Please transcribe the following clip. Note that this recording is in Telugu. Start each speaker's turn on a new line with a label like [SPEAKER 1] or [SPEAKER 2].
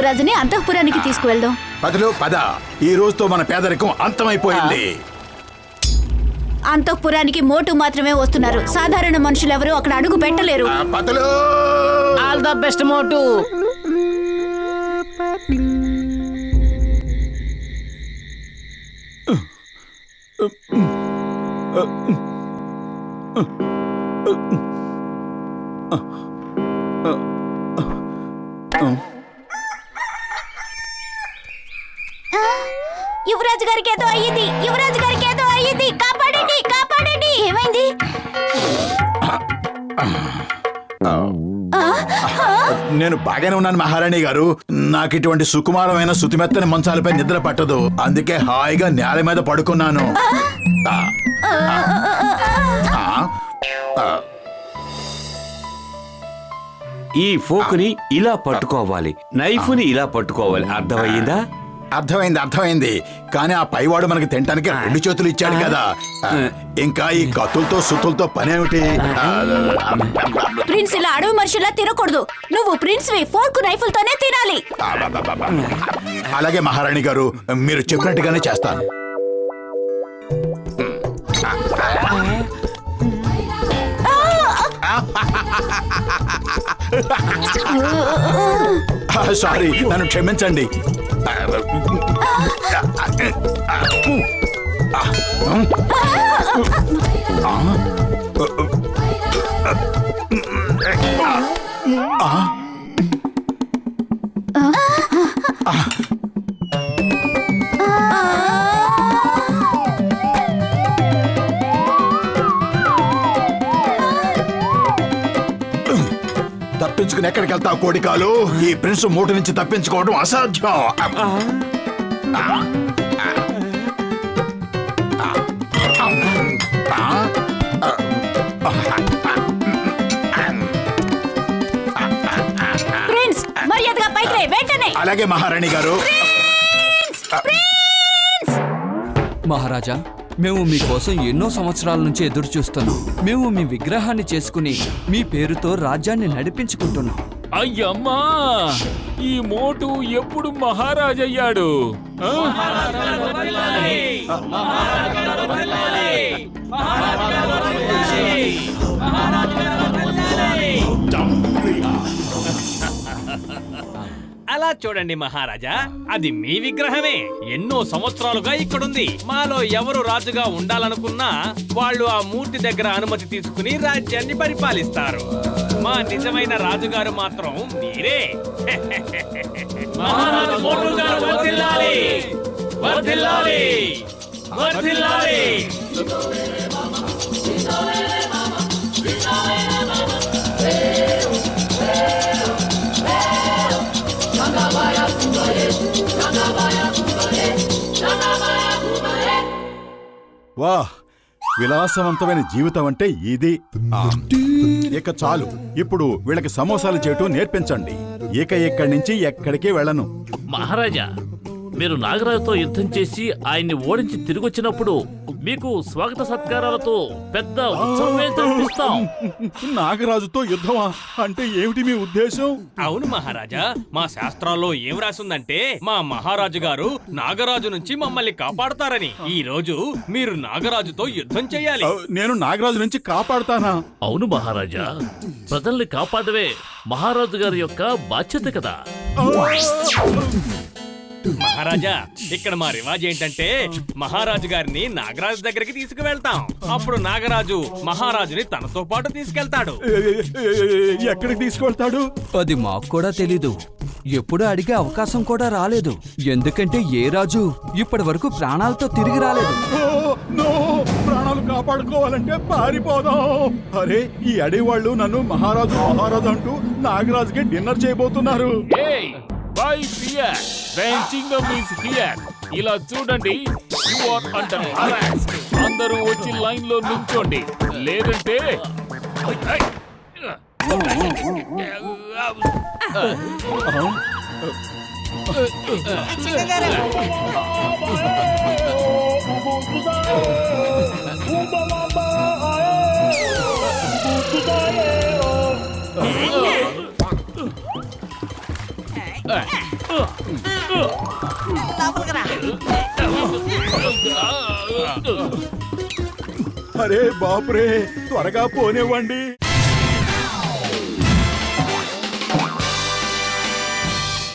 [SPEAKER 1] యువరాజుని అంతఃపురానికి తీసుకువెళ్దాం
[SPEAKER 2] పదలు పద ఈ రోజుతో మన పేదరికం అంతమైపోయింది
[SPEAKER 1] అంతఃపురానికి మోటు మాత్రమే వస్తున్నారు సాధారణ మనుషులు ఎవరు అక్కడ అడుగు పెట్టలేరు
[SPEAKER 2] పదలు
[SPEAKER 3] ఆల్ ద బెస్ట్ మోటు
[SPEAKER 1] యువరాజు గారికి ఏదో అయ్యింది. యువరాజు గారికి ఏదో అయ్యింది. కాపాడండి కాపాడండి. ఏమైంది?
[SPEAKER 2] నేను బాగానే ఉన్నాను మహారాణి గారు. నాకు ఇటువంటి సుకుమారమైన సుతిమెత్తని మంచాలపై నిద్ర పట్టదు. అందుకే హాయిగా నేల మీద పడుకున్నాను.
[SPEAKER 4] ఈ ఫోకుని ఇలా పట్టుకోవాలి. నైఫ్ని ఇలా పట్టుకోవాలి. అర్థమయ్యిందా?
[SPEAKER 2] అర్థమైంది అర్థమైంది. కానీ ఆ పైవాడు మనకి తినటానికి రెండు చేతులు ఇచ్చాడు కదా. ఇంకా ఈ కత్తులతో సుత్తులతో పనేమిటి? ఆ,
[SPEAKER 1] ప్రిన్స్ ఇలా అడవి మనుషులా తినకూడదు. నువ్వు ప్రిన్స్ వి ఫోర్క్ నైఫులతోనే తినాలి.
[SPEAKER 2] అలాగే మహారాణి గారు మీరు చెప్పినట్టుగానే చేస్తాను. సారీ నన్ను క్షమించండి తప్పించుకుని ఎక్కడికి వెళ్తావు కోడికాలు? ఈ ప్రిన్స్ మూట నుంచి తప్పించుకోవడం అసాధ్యం.
[SPEAKER 1] ప్రిన్స్ మర్యాదగా పైకి రే వెంటనే.
[SPEAKER 2] అలాగే మహారాణి గారు.
[SPEAKER 5] మహారాజా మేము మీకోసం ఎన్నో సంవత్సరాల నుంచి ఎదురు చూస్తున్నాం మేము మీ విగ్రహాన్ని చేసుకుని మీ పేరుతో రాజ్యాన్ని నడిపించుకుంటున్నాం.
[SPEAKER 6] అయ్యమ్మా! ఈ మోటు ఎప్పుడు మహారాజయ్యాడు? ఆ? అలా చూడండి మహారాజా. అది మీ విగ్రహమే. ఎన్నో సంవత్సరాలుగా ఇక్కడుంది. మాలో ఎవరు రాజుగా ఉండాలనుకున్నా వాళ్ళు ఆ మూర్తి దగ్గర అనుమతి తీసుకుని రాజ్యాన్ని పరిపాలిస్తారు. మా నిజమైన రాజుగారు మాత్రం మీరే. మహారాజు మోటు గారు
[SPEAKER 2] వా విలాసవంతమైన జీవితం అంటే ఇది. ఇక చాలు. ఇప్పుడు వీళ్ళకి సమోసాలు చేయటం నేర్పించండి. ఇక ఇక్కడి నుంచి ఎక్కడికి వెళ్ళను.
[SPEAKER 7] మహారాజా మీరు నాగరాజుతో యుద్ధం చేసి ఆయన్ని ఓడించి తిరిగొచ్చినప్పుడు మీకు స్వాగత సత్కారాలతో పెద్ద ఉత్సవమే జరిపిస్తాం
[SPEAKER 2] నాగరాజుతో యుద్ధమా? అంటే ఏమిటి మీ ఉద్దేశం?
[SPEAKER 6] అవును మహారాజా మా శాస్త్రాల్లో ఏం రాసిందంటే మా మహారాజు గారు నాగరాజు నుంచి మమ్మల్ని కాపాడతారని. ఈ రోజు మీరు నాగరాజుతో యుద్ధం చేయాలి.
[SPEAKER 2] నేను నాగరాజు నుంచి కాపాడుతానా?
[SPEAKER 7] అవును మహారాజా ప్రజల్ని కాపాడవే మహారాజు గారి యొక్క బాధ్యత కదా.
[SPEAKER 6] మహారాజా ఇక్కడ మా రివాజ్ ఏంటంటే మహారాజు గారిని నాగరాజు దగ్గరికి తీసుకువెళ్తాం. అప్పుడు నాగరాజు మహారాజుని తనతో పాటు తీసుకెళ్తాడు.
[SPEAKER 2] ఎక్కడికి తీసుకెళ్తాడు
[SPEAKER 5] అది మాకు కూడా తెలీదు. ఎప్పుడు అడిగే అవకాశం కూడా రాలేదు. ఎందుకంటే ఏ రాజు ఇప్పటి వరకు ప్రాణాలతో తిరిగి రాలేదు!
[SPEAKER 2] ప్రాణాలు కాపాడుకోవాలంటే పారిపోదాం. అరే ఈ అడవి వాళ్ళు నన్ను మహారాజు మహారాజు అంటూ నాగరాజుకి డిన్నర్ చేయబోతున్నారు.
[SPEAKER 6] ఏయ్ బై ఫియర్ వెంచింగ్ మీన్స్ హియర్ ఇలా చూడండి యు ఆర్ అండర్ అరెస్ట్ అందరూ వచ్చి లైన్లో నుంచోండి లేదంటే Bye. ఏయ్!
[SPEAKER 2] అరే బాపురే త్వరగా పోనివ్వండి